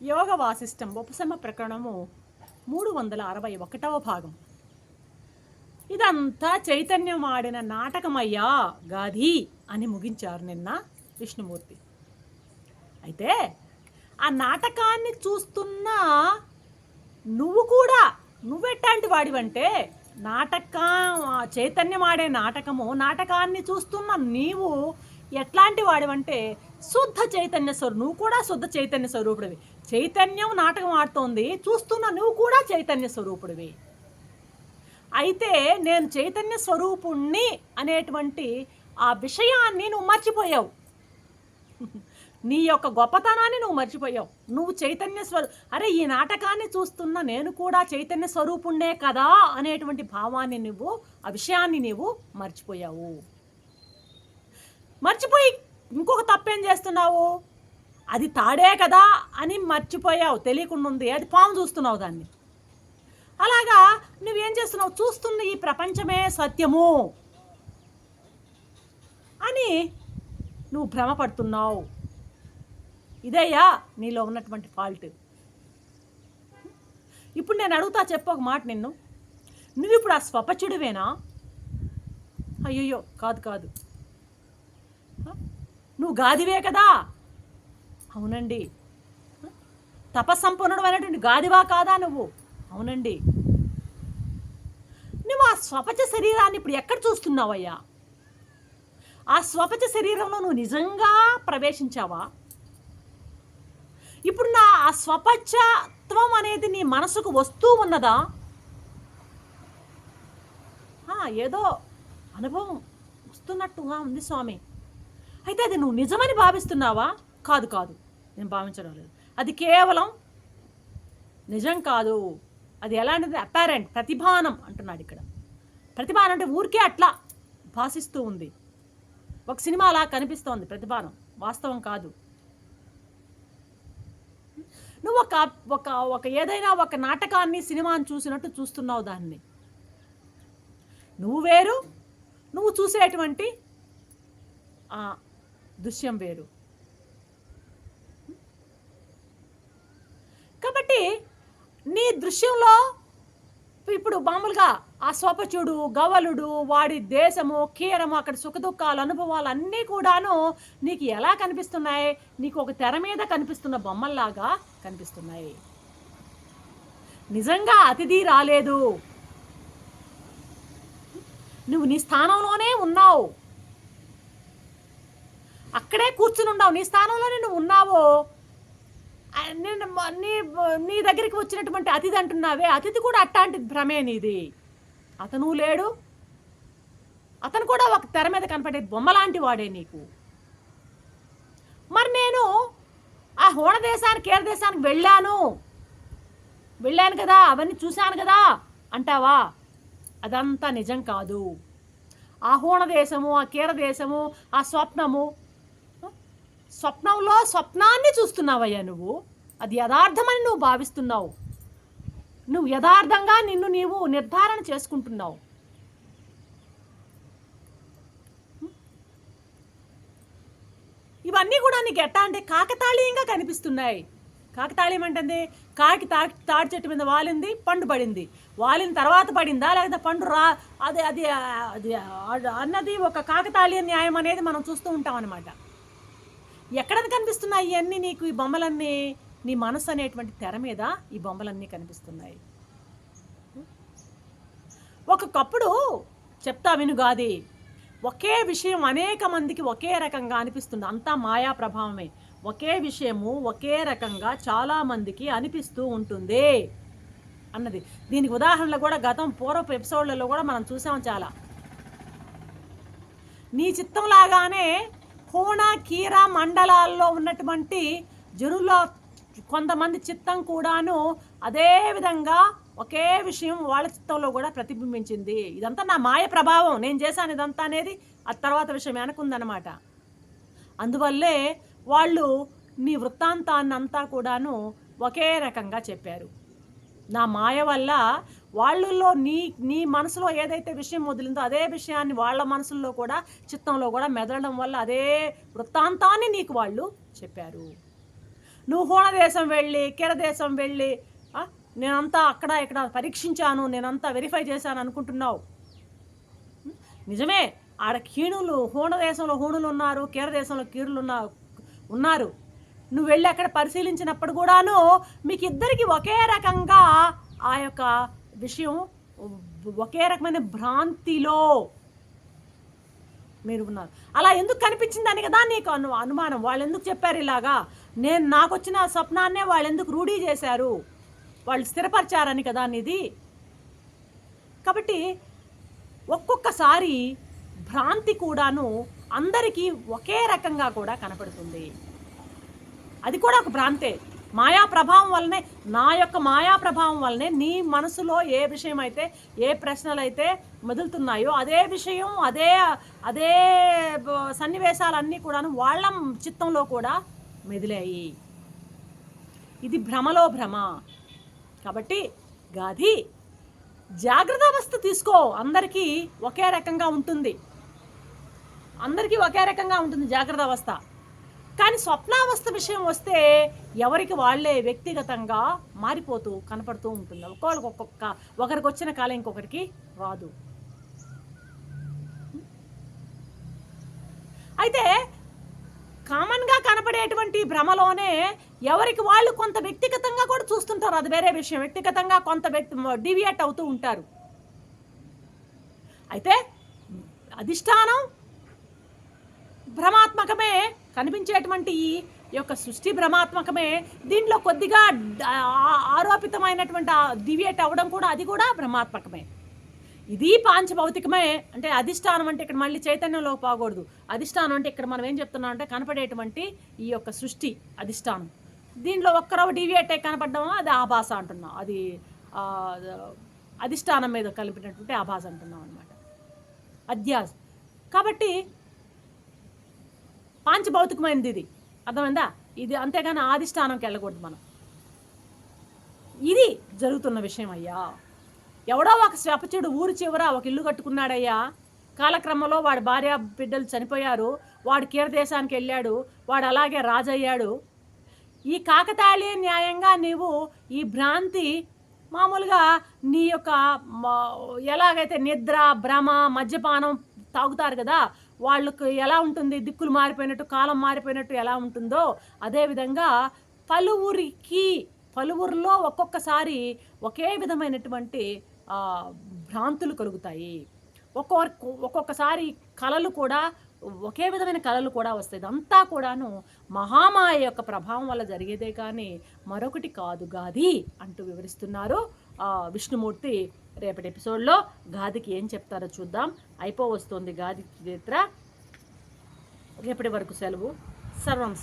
యోగ వాసిష్టం ఉపశమ ప్రకరణము మూడు వందల అరవై ఒకటవ భాగం. ఇదంతా చైతన్యం ఆడిన నాటకమయ్యా గాధి అని ముగించారు నిన్న విష్ణుమూర్తి. అయితే ఆ నాటకాన్ని చూస్తున్న నువ్వు కూడా నువ్వెట్టాంటి వాడివంటే నాటకం చైతన్యం ఆడే నాటకము నాటకాన్ని చూస్తున్న నీవు ఎట్లాంటి వాడివంటే శుద్ధ చైతన్య స్వరూ నువ్వు కూడా శుద్ధ చైతన్య స్వరూపుడివి. చైతన్యం నాటకం ఆడుతోంది. చూస్తున్న నువ్వు కూడా చైతన్య స్వరూపుడివి. అయితే నేను చైతన్య స్వరూపుణ్ణి అనేటువంటి ఆ విషయాన్ని నువ్వు మర్చిపోయావు. నీ యొక్క గొప్పతనాన్ని నువ్వు మర్చిపోయావు. నువ్వు చైతన్య స్వరూ అరే ఈ నాటకాన్ని చూస్తున్న నేను కూడా చైతన్య స్వరూపుణ్ణే కదా అనేటువంటి భావాన్ని నువ్వు ఆ విషయాన్ని నువ్వు మర్చిపోయావు. మర్చిపోయి ఇంకొక తప్పేం చేస్తున్నావు? అది తాడే కదా అని మర్చిపోయావు. తెలియకుండా ఉంది అది పాము చూస్తున్నావు దాన్ని. అలాగా నువ్వేం చేస్తున్నావు? చూస్తున్న ఈ ప్రపంచమే సత్యము అని నువ్వు భ్రమపడుతున్నావు. ఇదయ్యా నీలో ఉన్నటువంటి ఫాల్ట్ ఇప్పుడు నేను అడుగుతా చెప్పు ఒక మాట నిన్ను. నువ్వు ఇప్పుడు ఆ స్వపచుడివేనా? అయ్యయ్యో కాదు కాదు. నువ్వు గాదివే కదా? అవునండి. తపస్సంపన్నుడు అయినటువంటి గాదివా కాదా నువ్వు? అవునండి. నువ్వు ఆ స్వపచ శరీరాన్ని ఇప్పుడు ఎక్కడ చూస్తున్నావయ్యా? ఆ స్వపచ శరీరంలో నువ్వు నిజంగా ప్రవేశించావా? ఇప్పుడు నా ఆ స్వపచత్వం అనేది నీ మనసుకు వస్తూ ఉన్నదా? ఏదో అనుభవం వస్తున్నట్టుగా ఉంది స్వామి. అయితే అది నువ్వు నిజమని భావిస్తున్నావా? కాదు కాదు. నేను భావించడం లేదు. అది కేవలం నిజం కాదు. అది ఎలాంటిది? అపారెంట్ ప్రతిభానం అంటున్నాడు ఇక్కడ. ప్రతిభానం అంటే ఊరికే అట్లా భాషిస్తూ ఉంది. ఒక సినిమా అలా కనిపిస్తోంది ప్రతిభానం. వాస్తవం కాదు. నువ్వు ఒక ఒక ఒక ఏదైనా ఒక నాటకాన్ని సినిమాని చూసినట్టు చూస్తున్నావు దాన్ని. నువ్వు వేరు నువ్వు చూసేటువంటి దృశ్యం వేరు. కాబట్టి నీ దృశ్యంలో ఇప్పుడు మామూలుగా ఆ స్వపచుడు గవలుడు వాడి దేశము కీరము అక్కడ సుఖదుఖాలు అనుభవాలు అన్నీ కూడాను నీకు ఎలా కనిపిస్తున్నాయి? నీకు ఒక తెర మీద కనిపిస్తున్న బొమ్మల్లాగా కనిపిస్తున్నాయి. నిజంగా అతిథి రాలేదు. నువ్వు నీ స్థానంలోనే ఉన్నావు. అక్కడే కూర్చుని ఉన్నావు నీ స్థానంలోనే నువ్వు ఉన్నావు నేను నీ నీ దగ్గరికి వచ్చినటువంటి అతిథి అంటున్నావే. అతిథి కూడా అట్టాంటి భ్రమే నీది. అతను లేడు. అతను కూడా ఒక తెర మీద కనపడే బొమ్మలాంటి వాడే నీకు. మరి నేను ఆ హోణ దేశానికి కేర దేశానికి వెళ్ళాను. వెళ్ళాను కదా అవన్నీ చూశాను కదా అంటావా? అదంతా నిజం కాదు. ఆ హోణ దేశము ఆ కీర దేశము ఆ స్వప్నము స్వప్నంలో స్వప్నాన్ని చూస్తున్నావయ్యా నువ్వు. అది యథార్థమని నువ్వు భావిస్తున్నావు. నువ్వు యథార్థంగా నిన్ను నీవు నిర్ధారణ చేసుకుంటున్నావు. ఇవన్నీ కూడా నీకు ఎట్టా అంటే కాకతాళీయంగా కనిపిస్తున్నాయి. కాకతాళీయం అంటే కాకి తా తాడి చెట్టు మీద వాలింది పండు పడింది. వాలిన తర్వాత పడిందా? లేకపోతే పండు రా అది అది అది అన్నది ఒక కాకతాళీయ న్యాయం అనేది మనం చూస్తూ ఉంటాం అనమాట ఎక్కడ కనిపిస్తున్నాయి ఇవన్నీ నీకు ఈ బొమ్మలన్నీ? నీ మనసు అనేటువంటి తెర మీద ఈ బొమ్మలన్నీ కనిపిస్తున్నాయి. ఒకప్పుడు చెప్తా వినుగాది ఒకే విషయం అనేక మందికి ఒకే రకంగా అనిపిస్తుంది. అంతా మాయా ప్రభావమే. ఒకే విషయము ఒకే రకంగా చాలామందికి అనిపిస్తూ ఉంటుంది అన్నది. దీనికి ఉదాహరణలు కూడా గతం పూర్వపు ఎపిసోడ్లలో కూడా మనం చూసాం చాలా. నీ చిత్తంలాగానే లాగానే హోణ కీర మండలాల్లో ఉన్నటువంటి జనుల కొంతమంది చిత్తం కూడాను అదే విధంగా ఒకే విషయం వాళ్ళ చిత్తంలో కూడా ప్రతిబింబించింది. ఇదంతా నా మాయ ప్రభావం. నేను చేశాను ఇదంతా అనేది ఆ తర్వాత విషయం వెనకుందనమాట అందువల్లే వాళ్ళు నీ వృత్తాంతాన్నంతా కూడాను ఒకే రకంగా చెప్పారు. నా మాయ వల్ల వాళ్ళల్లో నీ నీ మనసులో ఏదైతే విషయం వదిలిందో అదే విషయాన్ని వాళ్ళ మనసుల్లో కూడా చిత్తంలో కూడా మెదలడం వల్ల అదే వృత్తాంతాన్ని నీకు వాళ్ళు చెప్పారు. నువ్వు హోణ దేశం వెళ్ళి కిర దేశం వెళ్ళి నేనంతా అక్కడ ఇక్కడ పరీక్షించాను నేనంతా వెరిఫై చేశాను అనుకుంటున్నావు. నిజమే ఆడ కీణులు హోణ దేశంలో హోణులు ఉన్నారు కీరదేశంలో కీరులు ఉన్న ఉన్నారు. నువ్వు వెళ్ళి అక్కడ పరిశీలించినప్పుడు కూడాను మీకు ఇద్దరికి ఒకే రకంగా ఆ యొక్క విషయం ఒకే రకమైన భ్రాంతిలో మీరు ఉన్నారు. అలా ఎందుకు కనిపించిందని కదా నీకు అను అనుమానం. వాళ్ళు ఎందుకు చెప్పారు ఇలాగా? నేను నాకు వచ్చిన ఆ స్వప్నాన్నే వాళ్ళు ఎందుకు రూఢీ చేశారు? వాళ్ళు స్థిరపరిచారని కదా అనేది కాబట్టి ఒక్కొక్కసారి భ్రాంతి కూడాను అందరికీ ఒకే రకంగా కూడా కనపడుతుంది. అది కూడా ఒక భ్రాంతే. మాయా ప్రభావం వల్లనే నా యొక్క మాయా ప్రభావం వల్లనే నీ మనసులో ఏ విషయం అయితే ఏ ప్రశ్నలు అయితే మెదులుతున్నాయో అదే విషయం అదే అదే సన్నివేశాలన్నీ కూడాను వాళ్ళ చిత్తంలో కూడా మెదిలాయి. ఇది భ్రమలో భ్రమ. కాబట్టి గాది జాగ్రత్త అవస్థ తీసుకో. అందరికీ ఒకే రకంగా ఉంటుంది. అందరికీ ఒకే రకంగా ఉంటుంది జాగ్రత్త అవస్థ. కానీ స్వప్నావస్థ విషయం వస్తే ఎవరికి వాళ్ళే వ్యక్తిగతంగా మారిపోతూ కనపడుతూ ఉంటుంది. ఒక్కొక్కరికి ఒక్కొక్క ఒకరికి వచ్చిన కాలం ఇంకొకరికి రాదు. అయితే కామన్గా కనపడేటువంటి భ్రమలోనే ఎవరికి వాళ్ళు కొంత వ్యక్తిగతంగా కూడా చూస్తుంటారు. అది వేరే విషయం. వ్యక్తిగతంగా కొంత వ్యక్తి డివియేట్ అవుతూ ఉంటారు. అయితే అధిష్టానం భ్రమాత్మకమే కనిపించేటువంటి ఈ యొక్క సృష్టి భ్రమాత్మకమే దీంట్లో కొద్దిగా ఆరోపితమైనటువంటి డివియేట్ అవ్వడం కూడా అది కూడా భ్రమాత్మకమే. ఇది పాంచభౌతికమే. అంటే అధిష్టానం అంటే ఇక్కడ మళ్ళీ చైతన్యంలో పోకూడదు. అధిష్టానం అంటే ఇక్కడ మనం ఏం చెప్తున్నాం అంటే కనపడేటువంటి ఈ యొక్క సృష్టి అధిష్టానం. దీంట్లో ఒక్కరవ డివియేట్ అయి కనపడ్డామో? అది ఆభాస అంటున్నాం. అది అధిష్టానం మీద కలిపినటువంటి ఆభాస అంటున్నాం అనమాట అధ్యాస్. కాబట్టి పాంచభౌతికమైనది ఇది. అర్థమైందా? ఇది అంతేగాని అధిష్టానంకి వెళ్ళకూడదు మనం. ఇది జరుగుతున్న విషయం అయ్యా. ఎవడో ఒక శపచుడు ఊరు చివర ఒక ఇల్లు కట్టుకున్నాడయ్యా. కాలక్రమంలో వాడి భార్య బిడ్డలు చనిపోయారు. వాడు కీరదేశానికి వెళ్ళాడు. వాడు అలాగే రాజయ్యాడు. ఈ కాకతాళీయ న్యాయంగా నీవు ఈ భ్రాంతి మామూలుగా నీ యొక్క ఎలాగైతే నిద్ర భ్రమ మద్యపానం తాగుతారు కదా వాళ్ళకు ఎలా ఉంటుంది? దిక్కులు మారిపోయినట్టు కాలం మారిపోయినట్టు ఎలా ఉంటుందో అదేవిధంగా పలువురికి పలువురిలో ఒక్కొక్కసారి ఒకే విధమైనటువంటి భ్రాంతులు కలుగుతాయి. ఒక్కొక్క ఒక్కొక్కసారి కళలు కూడా ఒకే విధమైన కళలు కూడా వస్తాయి. ఇదంతా కూడాను మహామాయ యొక్క ప్రభావం వల్ల జరిగేదే కానీ మరొకటి కాదు గాది అంటూ వివరిస్తున్నారు. విష్ణుమూర్తి రేపటి ఎపిసోడ్లో గాదికి ఏం చెప్తారో చూద్దాం. అయిపో వస్తుంది గాది చరిత్ర. రేపటి వరకు సెలవు. సర్వం